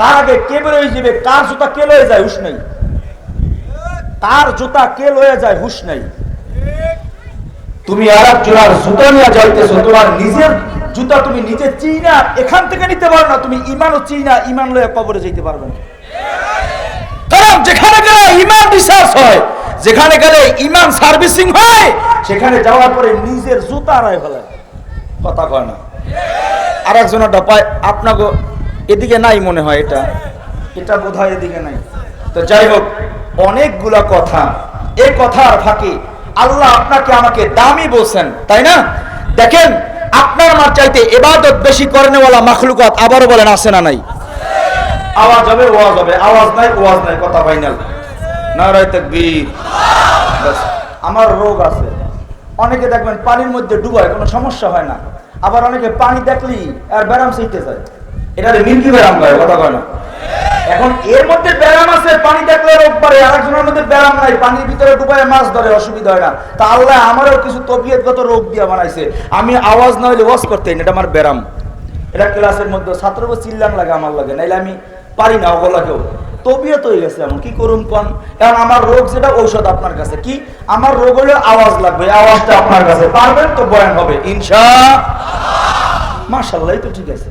তার জুতা কে লয়ে যায়, হুশ নাই। তার জুতা কে লয়ে যায়, হুশ নাই। তুমি আর জোড়ার জুতা নিয়ে যাইতেছো, তোমার নিজের জুতা তুমি নিজে চিনা এখান থেকে নিতে পারো না, তুমি ইমানও চিনা ইমান লয়ে কবরে যেতে পারবে না। যেখানে ইমান হয়, যেখানে গেলে ইমান সার্ভিসিং হয়, সেখানে যাওয়ার পরে নিজের জুতা কথা কয় না। আর একজন পায় আপনাকে এদিকে নাই মনে হয় এটা। এটা বোধ হয় এদিকে নাই। তো যাই হোক অনেকগুলা কথা। এই কথার ফাঁকে আল্লাহ আপনাকে আমাকে দামি বলছেন তাই না? দেখেন আপনার আমার চাইতে এবাদত বেশি করেনেওয়ালা মাখলুকাত আবারও বলেন আসে না নাই? আওয়াজ হবে ওয়াজ হবে। আওয়াজ নাই ওয়াজ নাই কথা ফাইনাল। নারায় তাকবীর। আমার রোগ আছে। অনেকে দেখবেন পানির মধ্যে ডুবায় কোনো সমস্যা হয় না। আবার অনেকে পানি দেখলেই আর ব্যারাম সেইতে যায়। এটা মিল্কি ব্যারাম করে কথা কয় না। এখন এর মধ্যে ব্যারাম আছে, পানি দেখলে রোগ পারে আরেকজনের মধ্যে ব্যারাম নাই। পানির ভিতরে ডুবায় মাছ ধরে, অসুবিধা হয় না। তা আল্লাহ আমারও কিছু তবিয়তগত রোগ দিয়ে বানাইছে। আমি আওয়াজ না হইলে ওয়াজ করতে এটা আমার ব্যারাম। এটা ক্লাসের মধ্যে ছাত্রকে চিল্লান লাগে, আমার লাগে। নাইলে আমি পারি না ওগুলাকেও তবিয়ত হয়ে গেছে এমন, কি করুন কোন? আমার রোগ যেটা, ঔষধ আপনার কাছে। কি? আমার রোগ হলে আওয়াজ লাগবে আওয়াজটা আপনার কাছে। পারবেন তো বয়ান হবে? ইনশা তো ঠিক আছে।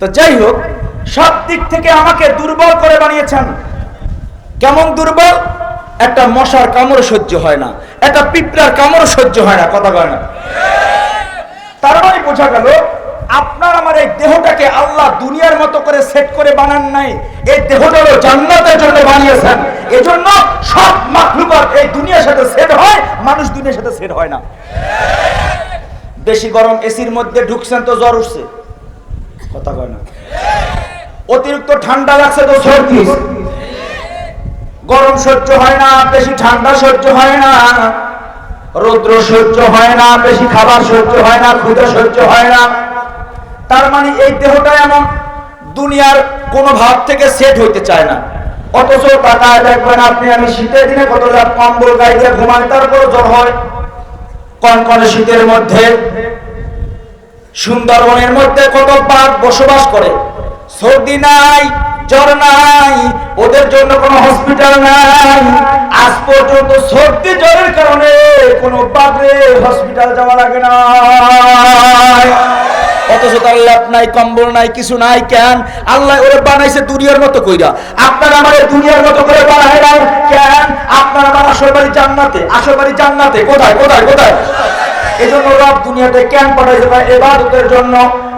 তো যাই হোক, সব দিক থেকে আমাকে দুর্বল করে বানিয়েছেন। কেমন দুর্বল? একটা মশার কামড় সহ্য হয় না, একটা পিঁপড়ার কামড় সহ্য হয় না, কথা কয় না। তার মানে বোঝা গেল আপনার আমার এই দেহটাকে আল্লাহ দুনিয়ার মতো করে সেট করে বানান নাই। এই দেহটা হলো জান্নাতের জন্য বানিয়েছেন। এজন্য সব মাখলুকাত এই দুনিয়ার সাথে সেট হয়, মানুষ দুনিয়ার সাথে সেট হয় না। বেশি গরম এসির মধ্যে ঢুকছেন তো জ্বর উঠছে। কথা কয় না। অতিরিক্ত ঠান্ডা লাগছে তো সর্দি গরম সহ্য হয় না, বেশি ঠান্ডা সহ্য হয় না। রৌদ্র সহ্য হয় না, বেশি খাবার সহ্য হয় না ক্ষুদা সহ্য হয় না। তার মানে এই দেহটা এমন দুনিয়ার কোন ভাব থেকে সেট হইতে চায় না। অথচ টাকায় দেখবেন আপনি, আমি শীতের দিনে কত লাখ কম্বল গায়ে দিয়ে ঘুমাই তারপর জ্বর হয়। কনকনে শীতের মধ্যে, সুন্দরবনের মধ্যে কত বাঘ বসবাস করে। সর্দি নাই, জ্বর নাই, ওদের জন্য কোনো হসপিটাল নাই। আজ পর্যন্ত সর্দি, জ্বরের কারণে কোনো বাঘরে হসপিটাল যাওয়া লাগে না। অথচ তার ল্যাপ নাই, কম্বল নাই, কিছু নাই কেন আল্লাহ ওরে বানাইছে দুনিয়ার মতো কইরা। আপনার আমার দুনিয়ার মতো করে বানায় নাই কেন আপনার আমার আসল বাড়ি জান্নাতে, আসল বাড়ি জান্নাতে। কোথায় কোথায় কোথায়? এই জন্য রব দুনিয়াতে কেন পাঠাইছে এবার জন্য।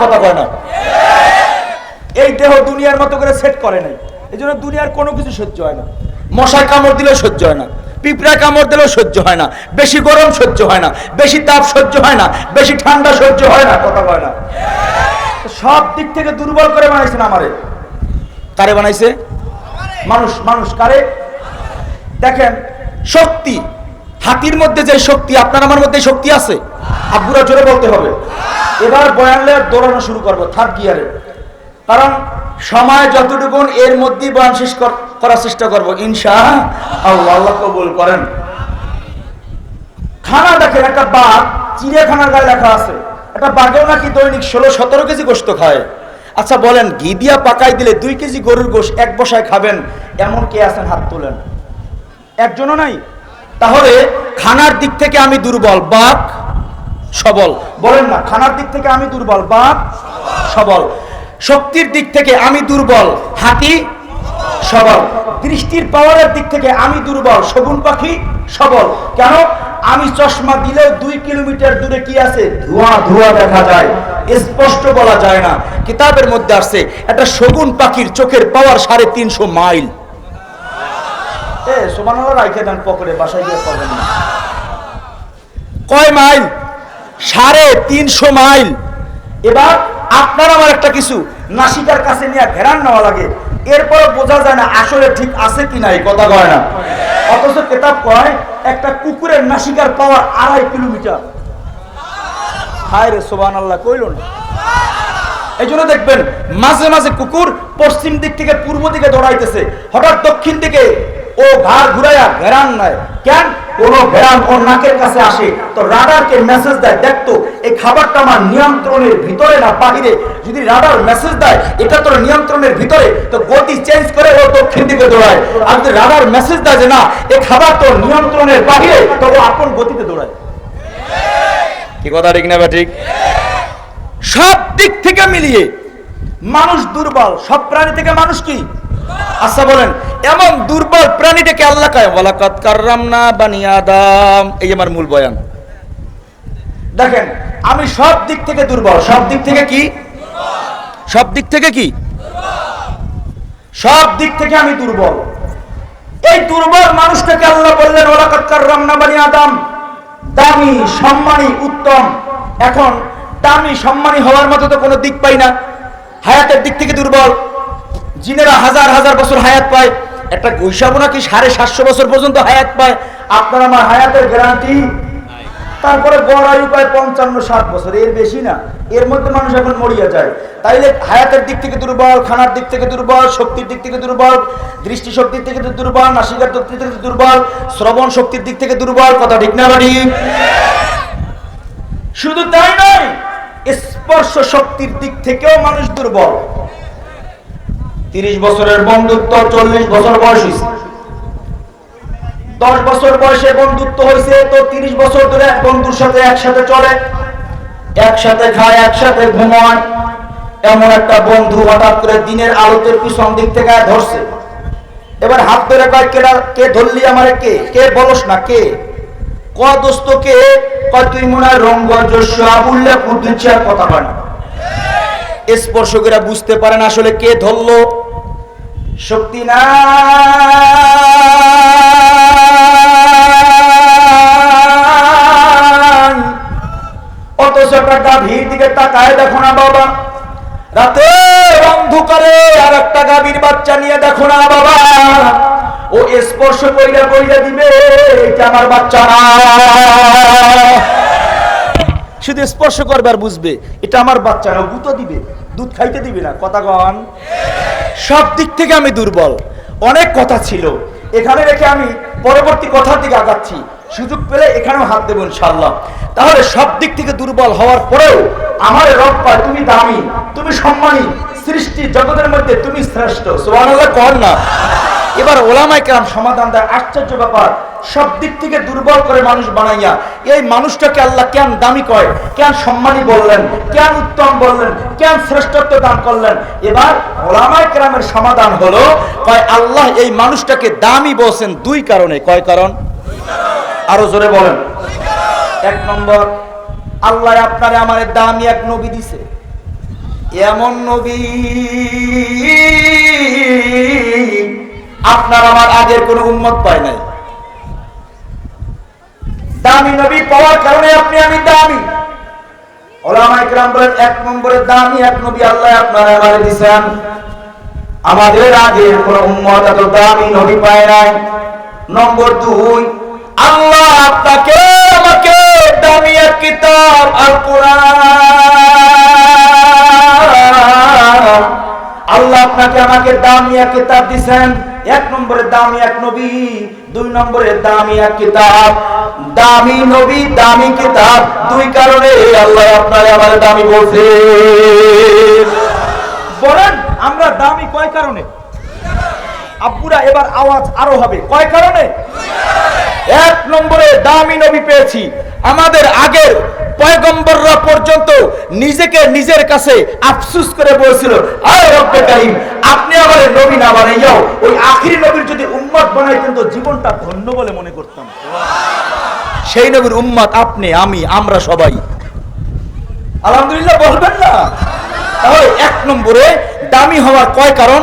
কথা কয় না? এই দেহ দুনিয়ার মতো করে সেট করে নাই। এই জন্য দুনিয়ার কোনো কিছু সহ্য হয় না। মশায় কামড় দিলেও সহ্য হয় না। পিঁপড়া কামড় দিলেও সহ্য হয় না। বেশি গরম সহ্য হয় না। বেশি তাপ সহ্য হয় না। বেশি ঠান্ডা সহ্য হয় না, কথা কয় না। সব দিক থেকে দুর্বল করে বানাইছেন আমারে। কারে বানাইছে? মানুষ মানুষ কারে? দেখেন, শক্তি। হাতির মধ্যে যে শক্তি, আপনার আমার মধ্যে শক্তি আছে? আব্বুরা জোরে বলতে হবে। এবার বয়ানলে দৌড়ানো শুরু করব থার্ড গিয়ারে কারণ সময় যতটুকু, এর মধ্যেই বয়ান শেষ করার চেষ্টা করব ইনশা আল্লাহ আল্লাহ কবুল করেন। খানা দেখেন, একটা বাঘ, চিড়িয়াখানার গায়ে লেখা আছে। একটা বাঘেও নাকি দৈনিক ষোলো, সতেরো কেজি গোস্ত খায়। আচ্ছা বলেন, ঘি দিয়া পাকাই দিলে দুই কেজি গরুর গোশ এক বসায় খাবেন? এমন কে আছেন? হাত তোলেন। একজনও নাই। তাহলে, খানার দিক থেকে আমি দুর্বল। বাঘ সবল। বলেন না খানার দিক থেকে আমি দুর্বল বাঘ সবল। শক্তির দিক থেকে আমি দুর্বল হাতি সবল। দৃষ্টির পাওয়ারের দিক থেকে আমি দুর্বল শগুন পাখি সবল। কেন? আমি চশমা দিলেও দুই কিলোমিটার দূরে কি আছে? ধোঁয়া ধোঁয়া দেখা যায়। স্পষ্ট বলা যায় না। কিতাবের মধ্যে আসছে একটা শগুন পাখির চোখের পাওয়ার সাড়ে তিনশো মাইল। এ সমান রাইখে দেন পকেটে বাসায় গিয়ে পাবেন না কয় মাইল? সাড়ে তিনশো মাইল। এবার আপনার আমার একটা কিছু, নাসিকার কাছে নিয়ে ঘেরান নেওয়া লাগে। এরপর বোঝা যায় না আসলে ঠিক আছে কি নাই, কথা কয় না। অথচ কেতাব কয়, একটা কুকুরের নাসিকার পাওয়ার আড়াই কিলোমিটার। হায় রে সোবান আল্লাহ কইল না। এই জন্য দেখবেন, মাঝে মাঝে কুকুর পশ্চিম দিক থেকে পূর্ব দিকে দৌড়াইতেছে। হঠাৎ দক্ষিণ দিকে ও ঘাড় ঘুরাইয়া ঘেরান নেয় কেন? কোন ঘেরান ওর নাকের কাছে আসে, তো রাডারকে মেসেজ দেয় দেখতো এই খাবারটা আমার নিয়ন্ত্রণের ভিতরে না, বাহিরে। যদি রাডার মেসেজ দেয়, এটা তোর নিয়ন্ত্রণের ভিতরে, তো গতি চেঞ্জ করে ও দিকে দৌড়ায়। আর যদি রাডার মেসেজ দেয় যে, না, এই খাবার তোর নিয়ন্ত্রণের বাহিরে, তো ও আপন গতিতে দৌড়ায়। কি কথা, ঠিক না ঠিক? সব দিক থেকে মিলিয়ে মানুষ দুর্বল, সব প্রাণী থেকে মানুষ কি? আচ্ছা বলেন, এমন দুর্বল প্রাণীটাকে আল্লাহ কায় ওয়ালাকাত কাররামনা বানি আদম এই আমার মূল বয়ান। দেখেন, আমি সব দিক থেকে দুর্বল। সব দিক থেকে কি? সব দিক থেকে কি? সব দিক থেকে আমি দুর্বল। এই দুর্বল মানুষটাকে আল্লাহ বললেন ওলাকাত কাররামনা বানি আদম দামি, সম্মানী, উত্তম। এখন দামি, সম্মানী হওয়ার মতো তো কোনো দিক পাই না। হায়াতের দিক থেকে দুর্বল। জিনেরা হাজার হাজার বছর হায়াত পায়, একটা গৈসাবো নাকি সাড়ে সাতশো বছর পর্যন্ত হায়াত পায়। আপনার আমার হায়াতের গ্যারান্টি তারপরে গড় আয়ু পায় পঞ্চান্ন ষাট বছর, এর বেশি না। এর মধ্যে মানুষ এখন মরিয়া যায়। তাইলে হায়াতের দিক থেকে দুর্বল, খানার দিক থেকে দুর্বল, শক্তির দিক থেকে দুর্বল দৃষ্টি শক্তির থেকে দুর্বল নাসিকার দিক থেকে দুর্বল, শ্রবণ শক্তির দিক থেকে দুর্বল, কথা ঠিক না বাড়ি শুধু তাই নয়, স্পর্শ শক্তির দিক থেকেও মানুষ দুর্বল। তিরিশ বছরের বন্ধুত্ব, চল্লিশ বছর বয়স হয়েছে দশ বছর বয়সে বন্ধুত্ব হয়েছে তো তিরিশ বছর ধরে এক বন্ধুর সাথে একসাথে চলে, একসাথে খায়, একসাথে ঘুমায়। এমন একটা বন্ধু হঠাৎ করে দিনের আলোতে পিছন দিক থেকে ধরছে। এবার হাত ধরে কয়, কেডা, কে ধরলি আমারে? কে? কে বলস না? কে? ক দোস্ত, কে? কয়, তুই মনে হয় রঙ্গ যশ আবুল্লা কুদ্দুচ্ছার কথা কয় না স্পর্শ করে বুঝতে পারেন আসলে কে ধরলো। শক্তি না অথচ একটা গাভীর দিকে তাকায় দেখো না বাবা। রাতে অন্ধকারে আর একটা গাভীর বাচ্চা নিয়ে দেখো না বাবা। ও স্পর্শ কইরা কইরা দিবে এটা আমার বাচ্চা না। শুধু স্পর্শ করবে আর বুঝবে, এটা আমার বাচ্চা না গুতো দিবে। দুধ খাইতে দিবি না, কথা কন। সব দিক থেকে আমি দুর্বল। অনেক কথা ছিল। এখানে রেখে আমি পরবর্তী কথার দিকে আগাচ্ছি। সুযোগ পেলে এখানেও হাত দেবো ইনশাল্লাহ তাহলে সব দিক থেকে দুর্বল হওয়ার পরেও আমার রব পায় তুমি দামি, তুমি সম্মানী, সৃষ্টি জগতের মধ্যে তুমি শ্রেষ্ঠ। সোহান কর না। এবার ওলামাই কেরাম সমাধান দেয়। আশ্চর্য ব্যাপার। সব দিক থেকে দুর্বল করে মানুষ বানাইয়া, এই মানুষটাকে আল্লাহ কেন দামি কয়? কেন সম্মানী বললেন? কেন উত্তম বললেন? কেন শ্রেষ্ঠত্ব দান করলেন? এবার ওলামাই কেরামের সমাধান হলো, কয়, আল্লাহ এই মানুষটাকে দামি বলছেন দুই কারণে। কয় কারণ? আরও জোরে বলেন। এক নম্বর, আল্লাহ আপনারে আমার দামি এক নবী দিছে। এমন নবী আপনার আমার আগের কোন উন্মত পায় নাই। দামি নবী পাওয়ার কারণে আপনি আমি দামি। এক দামি, এক নবী আল্লাহ আপনার আমাদের এত দামি নবী পায় নাই। নম্বর দুই, আল্লাহ আপনাকে, আমাকে দামি এক কিতাব আল্লাহ আপনাকে আমাকে দামি এক কিতাব দিছেন। এক নম্বরে দামি এক নবী, দুই নম্বরে দামি এক কিতাব। দামি নবী, দামি কিতাব, দুই কারণে আল্লাহ আপনারে আমার দামি বলছে। বলেন, আমরা দামি কয় কারণে? আব্বুরা, এবার আওয়াজ আরও হবে। কয় কারণে? এক নম্বরে দামি নবী পেয়েছি। আমাদের আগের পয়গম্বররা পর্যন্ত নিজেকে নিজের কাছে আফসুস করে বলছিল, আয় রব্বে কারিম, আপনি আমার নবী না বানাইয়াও, ওই আখিরি নবীর যদি উম্মত বানাইতেন তো জীবনটা ধন্য বলে মনে করতাম। সেই নবীর উম্মত আপনি, আমি, আমরা সবাই। আলহামদুলিল্লাহ বলবেন না। তাহলে এক নম্বরে দামি হওয়ার কয় কারণ?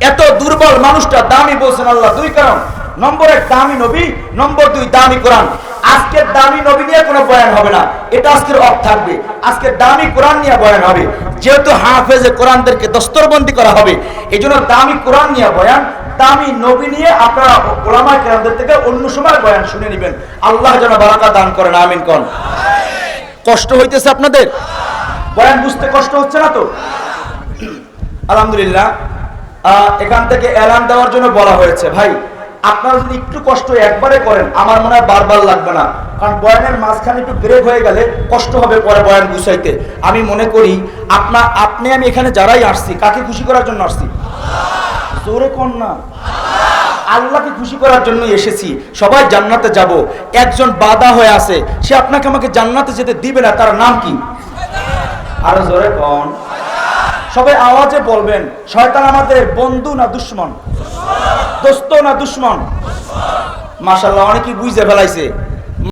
এত দুর্বল মানুষটা দামি বলছেন আল্লাহ, দুই কারণ। নম্বর এক, দামি নবী, নম্বর দুই, দামি কোরআন। আজকের দামি নবী নিয়ে কোনো বয়ান হবে না। এটা আজকের অফ থাকবে। আজকে দামি কোরআন নিয়ে বয়ান হবে। যেহেতু হাফেজে কোরআনদেরকে দস্তরবন্দি করা হবে এই জন্য দামি কোরআন নিয়ে বয়ান, দামি নবী নিয়ে আপনারা ওলামা কেরামদের থেকে অন্য সময় বয়ান শুনে নেবেন। আল্লাহ যেন বারাকা দান করেন, আমিন কন। কষ্ট হইতেছে আপনাদের? বয়ান বুঝতে কষ্ট হচ্ছে না তো? আলহামদুলিল্লাহ এখান থেকে এলান দেওয়ার জন্য বলা হয়েছে। ভাই আপনারা যদি একটু কষ্ট একবারে করেন, আমার মনে হয় বারবার লাগবে না। কারণ বয়ানের মাঝখানে একটু ব্রেক হয়ে গেলে কষ্ট হবে পরে বয়ান গুছাইতে। আমি মনে করি, আপনা, আপনি, আমি এখানে যারাই আসছি, কাকে খুশি করার জন্য আসছি? জোরে কন না? আল্লাহকে খুশি করার জন্য এসেছি। সবাই জান্নাতে যাব। একজন বাধা হয়ে আছে। সে আপনাকে আমাকে জান্নাতে যেতে দিবে না, তার নাম কি? আরও জোরে কন? সবাই আওয়াজে বলবেন, শয়তান আমাদের বন্ধু না দুশ্মন? দোস্ত না দুশ্মন? মাসাল্লাহ অনেকেই বুঝতে ফেলাইছে।